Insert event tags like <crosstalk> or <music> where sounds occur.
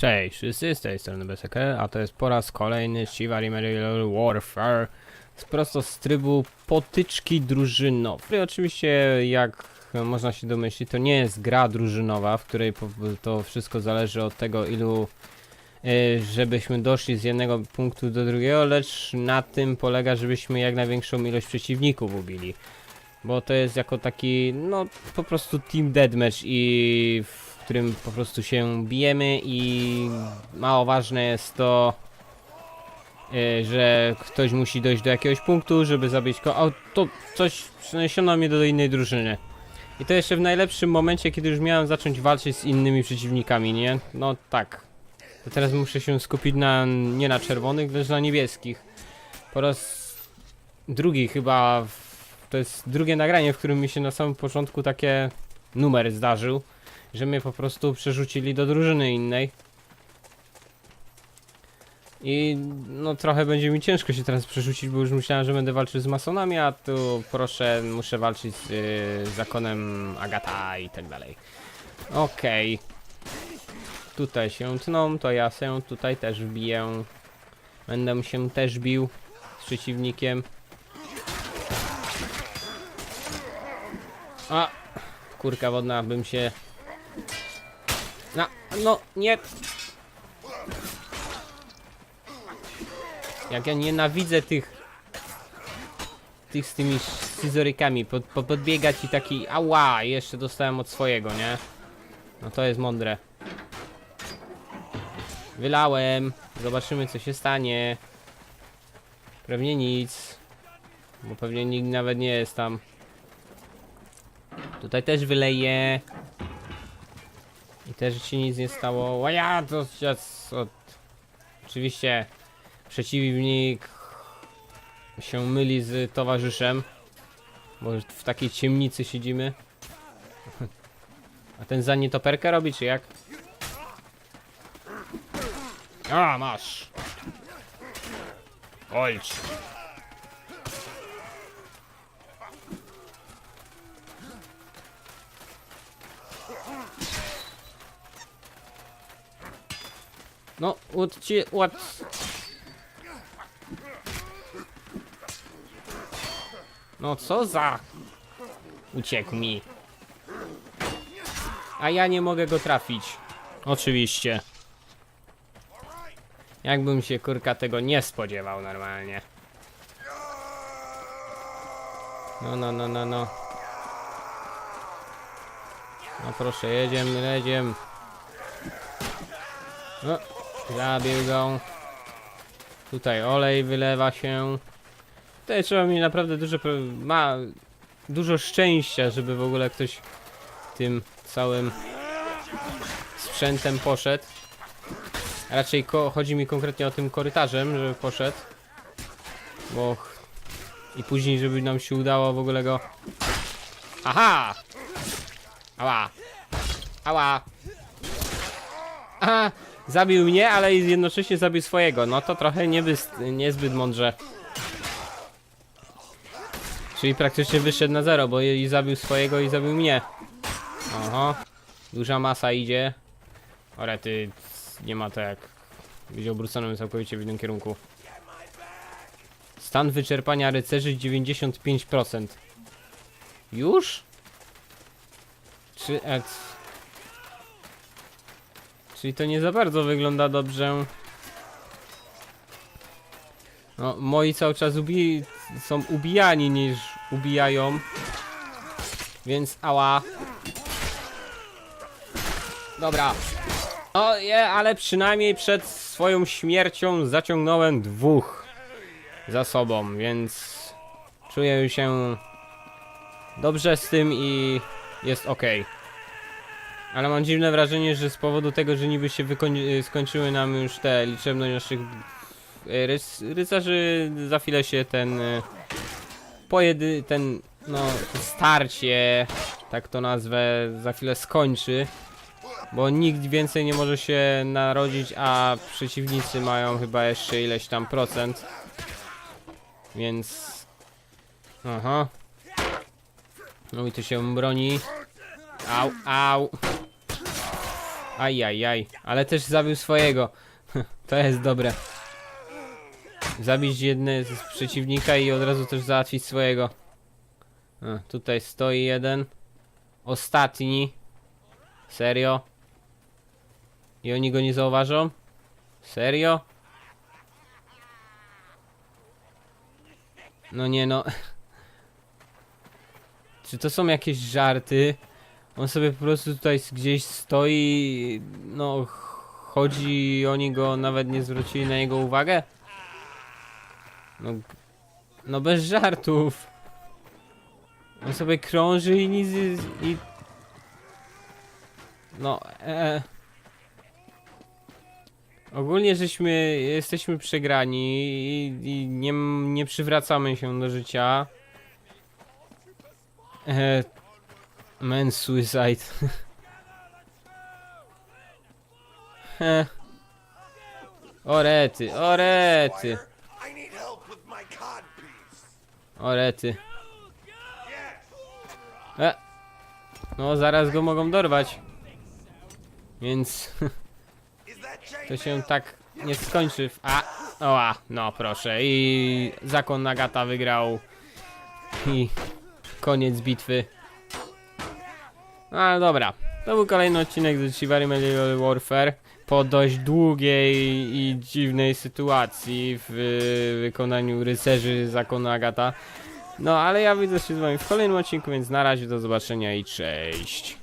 Cześć, wszyscy z tej strony BSK, a to jest po raz kolejny Chivalry Medieval Warfare z prosto z trybu potyczki drużynowej. Oczywiście, jak można się domyślić, to nie jest gra drużynowa, w której to wszystko zależy od tego, ilu y, żebyśmy doszli z jednego punktu do drugiego, lecz na tym polega, żebyśmy jak największą ilość przeciwników ubili. Bo to jest jako taki, no po prostu team deathmatch i którym po prostu się bijemy i mało ważne jest to, y, że ktoś musi dojść do jakiegoś punktu, żeby zabić ko... O, to coś przeniesiono mnie do innej drużyny. I to jeszcze w najlepszym momencie, kiedy już miałem zacząć walczyć z innymi przeciwnikami, nie? No tak. To teraz muszę się skupić na, nie na czerwonych, lecz na niebieskich. Po raz drugi chyba, to jest drugie nagranie, w którym mi się na samym początku takie numer zdarzył, że mnie po prostu przerzucili do drużyny innej. I no trochę będzie mi ciężko się teraz przerzucić, bo już myślałem, że będę walczył z masonami, a tu proszę, muszę walczyć z y, zakonem Agata i tak dalej. Okej. Tutaj się tną, to ja się tutaj też wbiję. Będę się też bił z przeciwnikiem. A! Kurka wodna, bym się... No, no, nie! Jak ja nienawidzę tych... Tych z tymi scyzorykami, pod, po, podbiegać i taki... Ała! Jeszcze dostałem od swojego, nie? No to jest mądre. Wylałem. Zobaczymy co się stanie. Pewnie nic. Bo pewnie nikt nawet nie jest tam. Tutaj też wyleję. I też się nic nie stało. Łaja, to jest od... Oczywiście przeciwnik się myli z towarzyszem. Bo w takiej ciemnicy siedzimy. <laughs> A ten za nietoperkę robi, czy jak? A, masz. Ojcz. No, ład ci, ład... No co za... Uciekł mi. A ja nie mogę go trafić. Oczywiście. Jakbym się kurka tego nie spodziewał normalnie. No, no, no, no, no. No proszę, jedziemy, jedziemy. No, zabił go. Tutaj olej wylewa się. Tutaj trzeba mieć naprawdę dużo, ma dużo szczęścia, żeby w ogóle ktoś tym całym sprzętem poszedł. Raczej chodzi mi konkretnie o tym korytarzem, żeby poszedł. Bo... I później, żeby nam się udało w ogóle go... Aha! Ała! Ała! Aha! Zabił mnie, ale jednocześnie zabił swojego. No to trochę niezbyt, mądrze. Czyli praktycznie wyszedł na zero, bo i zabił swojego i zabił mnie. Oho. Duża masa idzie. Orety, nie ma to jak być obróconym całkowicie w innym kierunku. Stan wyczerpania rycerzy 95%. Już? Czy... Czyli to nie za bardzo wygląda dobrze. No, moi cały czas ubi są ubijani niż ubijają. Więc ała. Dobra. O je, ale przynajmniej przed swoją śmiercią zaciągnąłem dwóch za sobą, więc czuję się dobrze z tym i jest ok. Ale mam dziwne wrażenie, że z powodu tego, że niby się wykoń- skończyły nam już te liczebność naszych e, rys rycerzy, za chwilę się ten e, pojedy, ten no starcie, tak to nazwę, za chwilę skończy. Bo nikt więcej nie może się narodzić, a przeciwnicy mają chyba jeszcze ileś tam procent. Więc... Aha. No i tu się broni. Au, au. Ajajaj, ale też zabił swojego. <laughs> To jest dobre. Zabić jedne z przeciwnika i od razu też załatwić swojego. A, tutaj stoi jeden. Ostatni. Serio? I oni go nie zauważą? Serio? No nie no. <laughs> Czy to są jakieś żarty? On sobie po prostu tutaj gdzieś stoi, no ch- chodzi i oni go nawet nie zwrócili na jego uwagę? No, no bez żartów. On sobie krąży i nic i... No, e... Ogólnie żeśmy, jesteśmy przegrani i, i nie, nie przywracamy się do życia. E, Man suicide. <laughs> Heh. Orety, orety, orety. E. No, zaraz go mogą dorwać. Więc <laughs> to się tak nie skończy. A, oa, no proszę. I zakon Nagata wygrał. I koniec bitwy. No ale dobra. To był kolejny odcinek z Chivalry Medieval Warfare. Po dość długiej i dziwnej sytuacji w wykonaniu rycerzy zakonu Agata. No ale ja widzę się z wami w kolejnym odcinku, więc na razie do zobaczenia i cześć.